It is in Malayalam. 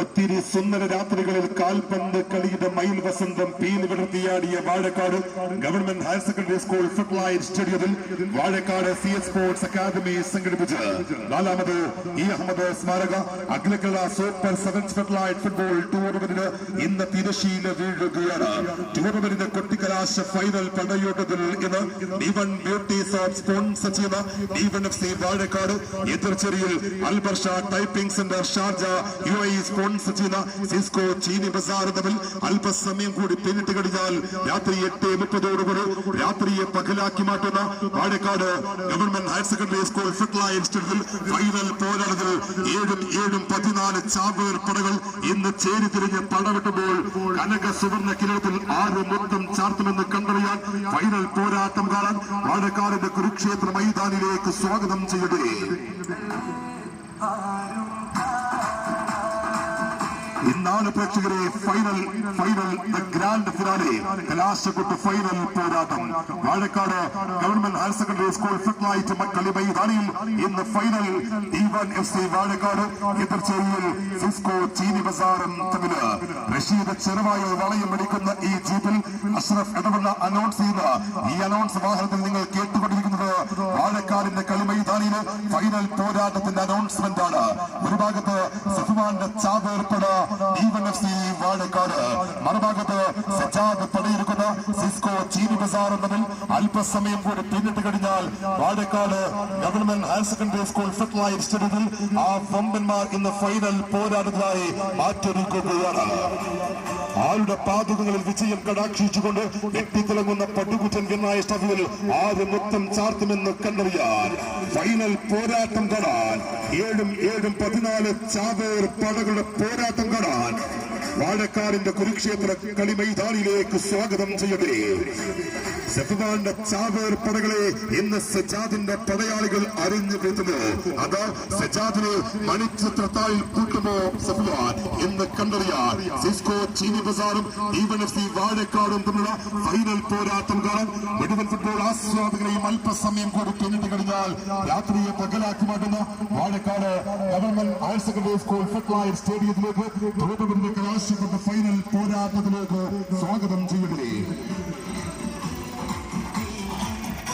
ഒത്തിരി സുന്ദര രാത്രികളിൽ കാൽപന്ത് കളിയുടെ മയിൽ വസന്തം പീലി വിടർത്തിയാടിയ Vazhakkad government higher secondary school floodlight സ്റ്റേഡിയത്തിൽ Vazhakkad C S sports academy സംഘടിപ്പിച്ച്. നാലാമത് ഇ അഹമ്മദ് സ്മാരക അഗ്നിക്കള സൂപ്പർ സെവൻസ് ഫുട്ലൈൻ ഫുട്ബോൾ ടൂർണമെന്റിന് ഇന്ന് തിരശീല വീഴുകയാണ്. ടൂർണമെന്റിന്റെ കൊട്ടിക്കലാശ ഫൈനൽ പടയോട്ടത്തിൽ ഇന്ന് ഡിവൺ ബ്യൂട്ടീസ് ഓഫ് സ്പോൺസർ ചെയ്യുന്ന Diwan F C Vazhakkad എതിർച്ചെറിയിൽ Al Barsha typing centre Sharjah U I sponsor ചെയ്ത സിസ്കോ ചീനി ബസാർ തമ്മിൽ അല്പസമയം കൂടി പിന്നിട്ട് കഴിഞ്ഞാൽ രാത്രി എട്ട് മുപ്പതോടുകൂടി രാത്രിയെ പകലാക്കി മാറ്റുന്ന Vazhakkad government higher secondary school ഇൻസ്റ്റിറ്റ്യൂട്ടിൽ ഫൈനൽ പോരാട്ടത്തിൽ ഏഴും ഏഴും പതിനാല് ചാവേർ പടകൾ ഇന്ന് ചേരി തിരിഞ്ഞ് പടവെട്ടുമ്പോൾ കനക സുവർണ കിരീടത്തിൽ ആറ് മൊത്തം ചാർത്തുമെന്ന് കണ്ടറിയാൻ ഫൈനൽ പോരാട്ടം കാണാൻ വാഴക്കാടിന്റെ കുരുക്ഷേത്ര മൈതാനിലേക്ക് സ്വാഗതം ചെയ്യട്ടെ. ഇന്നാണ് പ്രേക്ഷകരെ final final the grand finale കലാശക്കുട്ട് final പോരാട്ടം. Vazhakkad government higher secondary school floodlight കളി മൈതാനിയിൽ ഇന്ന് final Diwan F C Vazhakkad എതിർച്ചേരിയിൽ Cisco Cheeni ബസാറും തമ്മിൽ. റഷീദ് ചെറുവായ വളയം അടിക്കുന്ന ഈ ജീപ്പിൽ അഷ്റഫ് ഇടവണ്ണ അനൗൺസ് ചെയ്യുന്ന ഈ അനൗൺസ് വാഹനത്തിൽ നിങ്ങൾ വാഴക്കാടിന്റെ കളി മൈതാനിയിൽ ഫൈനൽ പോരാട്ടത്തിന്റെ അനൗൺസ്മെന്റ് ആണ്. ഒരു ഭാഗത്ത് സഫ്മാന്റെ ചാവേർപ്പട ഏർപ്പെട വാഴക്കാട് മറുഭാഗത്ത് സജാദ് പടയിരിക്കുന്ന സിസ്കോ ചീനി ബസാർ എന്നതിൽ അല്പസമയം കൂടി പിന്നിട്ട് കഴിഞ്ഞാൽ Vazhakkad government higher secondary school floodlight സ്റ്റേഡിയത്തിൽ ആ വമ്പന്മാർ ഇന്ന് ഫൈനൽ പോരാട്ടത്തിനായി മാറ്റൊരുക്കുകയാണ്. ആരുടെ പാതകങ്ങളിൽ വിജയം കടാക്ഷിച്ചുകൊണ്ട് വെട്ടിത്തിളങ്ങുന്ന പടുകുറ്റൻ എന്നായ സ്റ്റഫിൽ ആര് മൊത്തം ചാർത്തുമെന്ന് കണ്ടറിയാൻ ഫൈനൽ പോരാട്ടം കാണാൻ. ഏഴും ഏഴും പതിനാല് ചാവേർ പടകളുടെ പോരാട്ടം കാണാൻ. വാഴക്കാടിന്റെ കുരുക്ഷേത്ര കളി മൈതാനിലേക്ക് സ്വാഗതം ചെയ്യട്ടെ. സഫ്വാന്റെ ചാവേർ പടകളെ ഇന്ന് സജാദിന്റെ പടയാളികൾ അറിഞ്ഞു വീഴ്ത്തുന്നു അത് സജാദിനെ മണിച്ചിത്രത്തായി കൂട്ടുമോ സഫ്വാൻ എന്ന് കണ്ടറിയാൻ സിസ്കോ ചീനി ബസാറും ഈവൻ വാഴക്കാടും തമ്മിലുള്ള ഫൈനൽ പോരാട്ടം കാണാൻ മുഴുവൻ ഫുട്ബോൾ ആസ്വാദകരെയും അല്പസമയം കൂടി പിന്നിട്ട് കഴിഞ്ഞാൽ രാത്രിയെ പകലാക്കി മാറ്റുന്ന Vazhakkad government higher secondary school football സ്റ്റേഡിയത്തിലേക്ക് ടൂർണമെന്റിന്റെ കലാശപ്പെട്ട ഫൈനൽ പോരാട്ടത്തിലേക്ക് സ്വാഗതം ചെയ്യട്ടെ